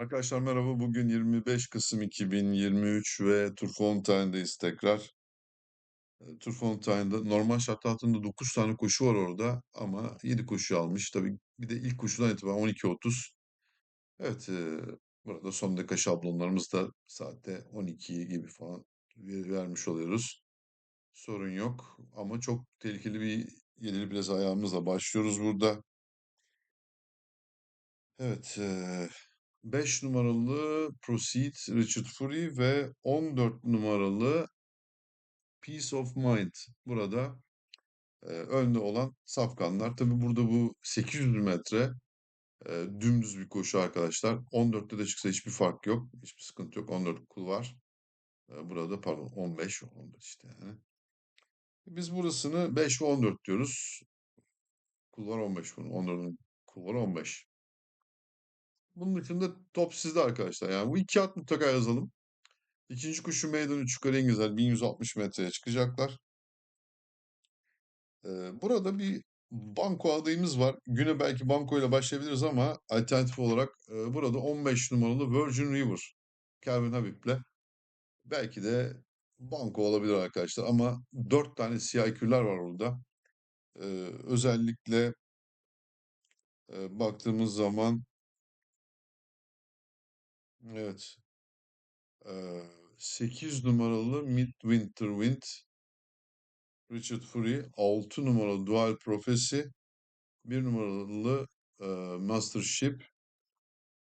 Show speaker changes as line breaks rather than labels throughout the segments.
Arkadaşlar merhaba. Bugün 25 Kasım 2023 ve Turfauntayne'deyiz tekrar. E, Turfauntayne'da normal şartlar altında 9 tane koşu var orada ama 7 koşu almış. Tabii bir de ilk koşudan itibaren 12.30. Evet, e, burada son dakika şablonlarımız da saatte 12 gibi falan ver- vermiş oluyoruz. Sorun yok ama çok tehlikeli bir yedili biraz ayağımızla başlıyoruz burada. Evet, e, 5 numaralı Proceed Richard Fury ve 14 numaralı Peace of Mind burada e, önde olan safkanlar. Tabi burada bu 800 metre e, dümdüz bir koşu arkadaşlar. 14'te de çıksa hiçbir fark yok. Hiçbir sıkıntı yok. 14 kul var. E, burada pardon 15 14 işte yani. Biz burasını 5 ve 14 diyoruz. Kul var 15 bunun. 14'ün kul var 15. Bunun dışında top sizde arkadaşlar. Yani bu iki at mutlaka yazalım. İkinci kuşu meydan 3 yukarı İngilizler 1160 metreye çıkacaklar. Ee, burada bir banko adayımız var. Güne belki banko ile başlayabiliriz ama alternatif olarak e, burada 15 numaralı Virgin River. Calvin Habib'le. Belki de banko olabilir arkadaşlar ama 4 tane siyah kürler var orada. Ee, özellikle e, baktığımız zaman evet e, 8 numaralı Midwinter Wind Richard Fury 6 numaralı Dual Prophecy 1 numaralı e, Mastership,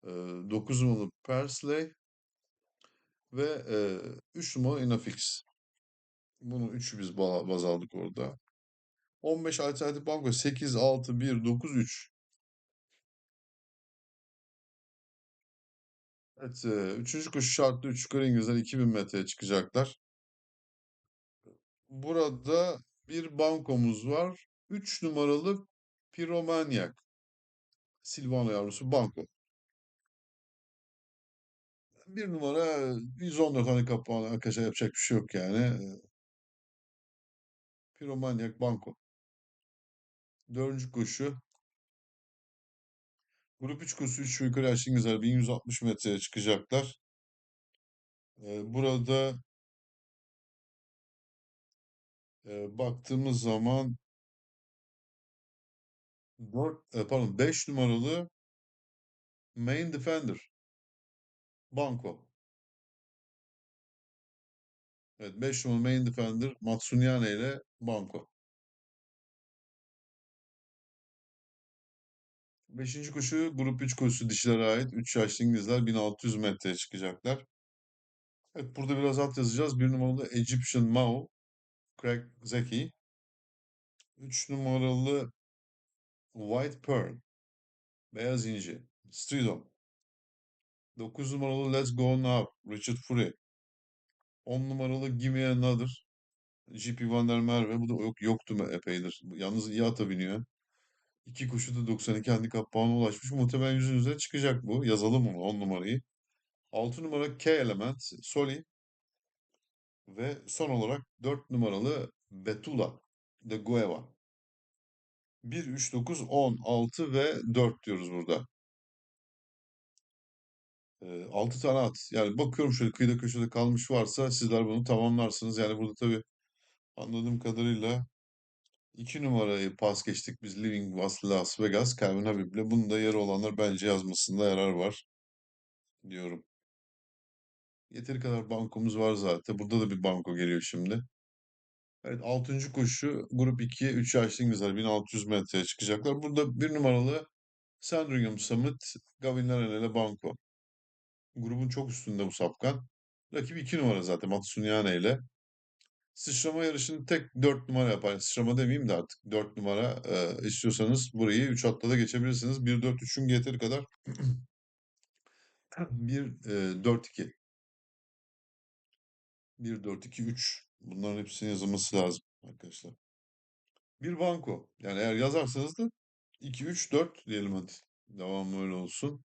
e, 9 numaralı Persley ve e, 3 numaralı Inafix. Bunu 3'ü biz ba- baz aldık orada. 15 alternatif banko 8, 6, 1, 9, 3. Evet, üçüncü koşu şartlı 3 yukarı İngilizler 2000 metreye çıkacaklar. Burada bir bankomuz var. 3 numaralı Pyromaniac. Silvano yavrusu banko. Bir numara 114 tane kapağına arkadaşlar yapacak bir şey yok yani. Pyromaniac banko. Dördüncü koşu. Grup 3 koşusu 3 yukarı aşağı İngilizler 1160 metreye çıkacaklar. E, burada e, baktığımız zaman 4, e, pardon 5 numaralı Main Defender. Banko. Evet 5 numaralı Main Defender Matsunyane ile Banko. Beşinci koşu grup 3 koşusu dişilere ait. 3 yaşlı İngilizler 1600 metreye çıkacaklar. Evet burada biraz alt yazacağız. 1 numaralı Egyptian Mao. Craig Zeki. 3 numaralı White Pearl. Beyaz İnci. Stridom. 9 numaralı Let's Go Now. Richard Fury. 10 numaralı Give Me Another. GP Van der Merwe. Bu da yok, yoktu mu epeydir. Yalnız iyi ata biniyor. İki koşu da 92 handikap puanına ulaşmış. Muhtemelen yüzün çıkacak bu. Yazalım onu 10 numarayı. 6 numara K Element. Soli. Ve son olarak 4 numaralı Betula. De Gueva. 1, 3, 9, 10, 6 ve 4 diyoruz burada. 6 tane at. Yani bakıyorum şöyle kıyıda köşede kalmış varsa sizler bunu tamamlarsınız. Yani burada tabii anladığım kadarıyla 2 numarayı pas geçtik biz Living Las Vegas Calvin Habib'le. Bunun da olanlar bence yazmasında yarar var diyorum. Yeteri kadar bankomuz var zaten. Burada da bir banko geliyor şimdi. Evet 6. koşu grup 2'ye 3 yaşlı İngilizler 1600 metreye çıkacaklar. Burada bir numaralı Sandringham Summit Gavin ile banko. Grubun çok üstünde bu sapkan. Rakip 2 numara zaten Matsunyane ile. Sıçrama yarışını tek 4 numara yapar. Sıçrama demeyeyim de artık 4 numara e, istiyorsanız burayı 3 atla da geçebilirsiniz. 1-4-3'ün yeteri kadar 1-4-2 1-4-2-3 bunların hepsinin yazılması lazım arkadaşlar. Bir banko. Yani eğer yazarsanız da 2-3-4 diyelim hadi. Devamı öyle olsun.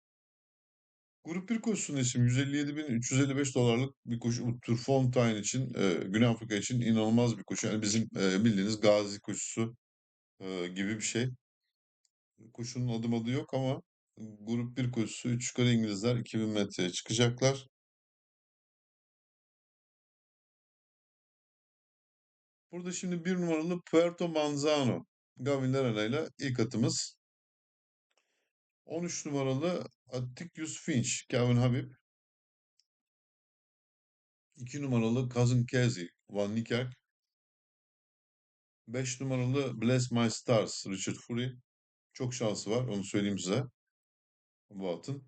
Grup 1 koşusunun ismi 157.355 dolarlık bir koşu. Bu Turfontaine için, e, Güney Afrika için inanılmaz bir koşu. Yani bizim e, bildiğiniz Gazi koşusu e, gibi bir şey. Koşunun adım adı yok ama Grup 1 koşusu 3 yukarı İngilizler 2000 metreye çıkacaklar. Burada şimdi bir numaralı Puerto Manzano. Gavin Lerena ile ilk atımız. 13 numaralı Atticus Finch. Kevin Habib. 2 numaralı Cousin Casey. Van Niekerk. 5 numaralı Bless My Stars. Richard Fury. Çok şansı var. Onu söyleyeyim size. Bu atın.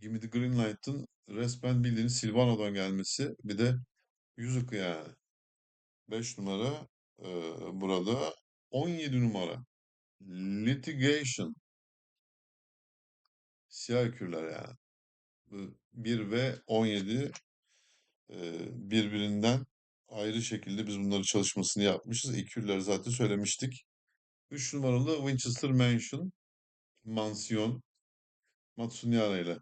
Gimme the Green Light'ın resmen bildiğiniz Silvano'dan gelmesi. Bir de yüzükü yani. 5 numara e, burada. 17 numara. Litigation. Siyah kürler yani. Bu 1 ve 17 e, birbirinden ayrı şekilde biz bunları çalışmasını yapmışız. İkürleri zaten söylemiştik. 3 numaralı Winchester Mansion. Mansiyon. Matsunyana ile.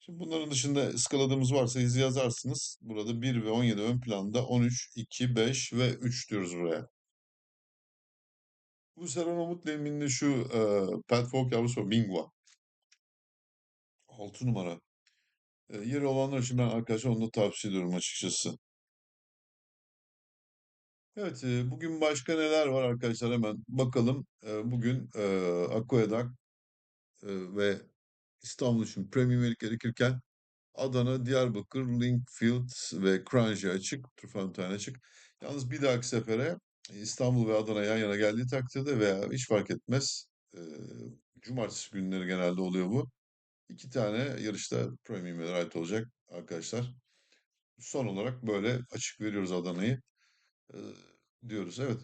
Şimdi bunların dışında ıskaladığımız varsa izi yazarsınız. Burada 1 ve 17 ön planda 13, 2, 5 ve 3 diyoruz buraya. Bu Serhan Umut Lemin'de şu e, Pat Falk yavrusu var. Mingwa. 6 numara. E, yeri olanlar için ben arkadaşlar onu da tavsiye ediyorum açıkçası. Evet, e, bugün başka neler var arkadaşlar hemen bakalım. E, bugün e, Aqueduct e, ve İstanbul için Premier League gerekirken Adana, Diyarbakır, Linkfield ve Kranji açık. Turfan açık. Yalnız bir dahaki sefere İstanbul ve Adana yan yana geldiği takdirde veya hiç fark etmez. E, cumartesi günleri genelde oluyor bu. İki tane yarışta Premium'e ait olacak arkadaşlar. Son olarak böyle açık veriyoruz Adana'yı. E, diyoruz. Evet.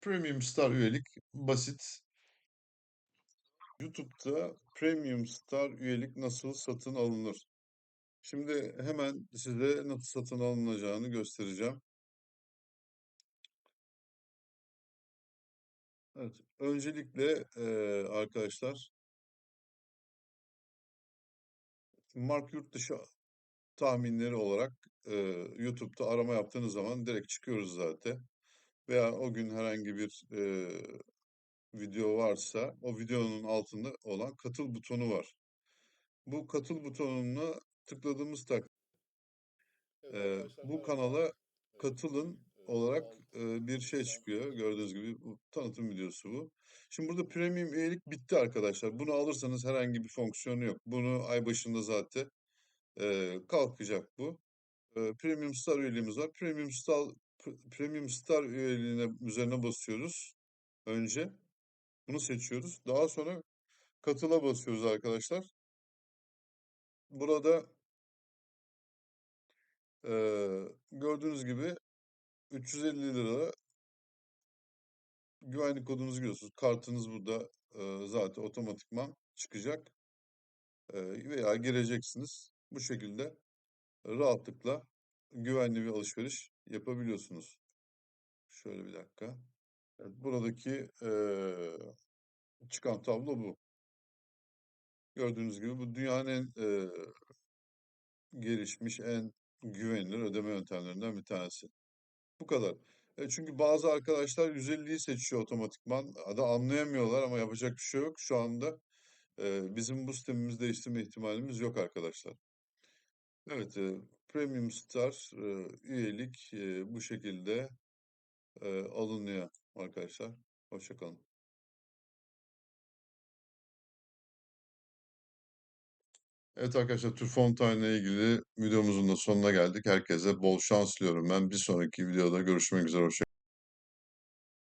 Premium Star üyelik basit. YouTube'da Premium Star üyelik nasıl satın alınır? Şimdi hemen size nasıl satın alınacağını göstereceğim. Evet, öncelikle eee, arkadaşlar Mark Yurtdışı tahminleri olarak eee, YouTube'da arama yaptığınız zaman direkt çıkıyoruz zaten. Veya o gün herhangi bir eee, video varsa o videonun altında olan katıl butonu var. Bu katıl butonuna tıkladığımız takdirde eee, bu kanala katılın olarak e, bir şey çıkıyor. Gördüğünüz gibi bu tanıtım videosu bu. Şimdi burada premium üyelik bitti arkadaşlar. Bunu alırsanız herhangi bir fonksiyonu yok. Bunu ay başında zaten e, kalkacak bu. E, premium Star üyeliğimiz var. Premium Star Premium Star üyeliğine üzerine basıyoruz. Önce bunu seçiyoruz. Daha sonra katıla basıyoruz arkadaşlar. Burada e, gördüğünüz gibi 350 lira güvenlik kodunuzu giriyorsunuz. Kartınız burada e, zaten otomatikman çıkacak. E, veya gireceksiniz. Bu şekilde rahatlıkla güvenli bir alışveriş yapabiliyorsunuz. Şöyle bir dakika. Evet, buradaki e, çıkan tablo bu. Gördüğünüz gibi bu dünyanın en e, gelişmiş, en güvenilir ödeme yöntemlerinden bir tanesi. Bu kadar. E, çünkü bazı arkadaşlar 150'yi seçiyor otomatikman. Da anlayamıyorlar ama yapacak bir şey yok. Şu anda e, bizim bu sistemimizi değiştirme ihtimalimiz yok arkadaşlar. Evet, e, Premium Star e, üyelik e, bu şekilde e, alınıyor arkadaşlar. Hoşçakalın. Evet arkadaşlar Turfontaine ile ilgili videomuzun da sonuna geldik. Herkese bol şans diliyorum ben. Bir sonraki videoda görüşmek üzere. Hoşçakalın.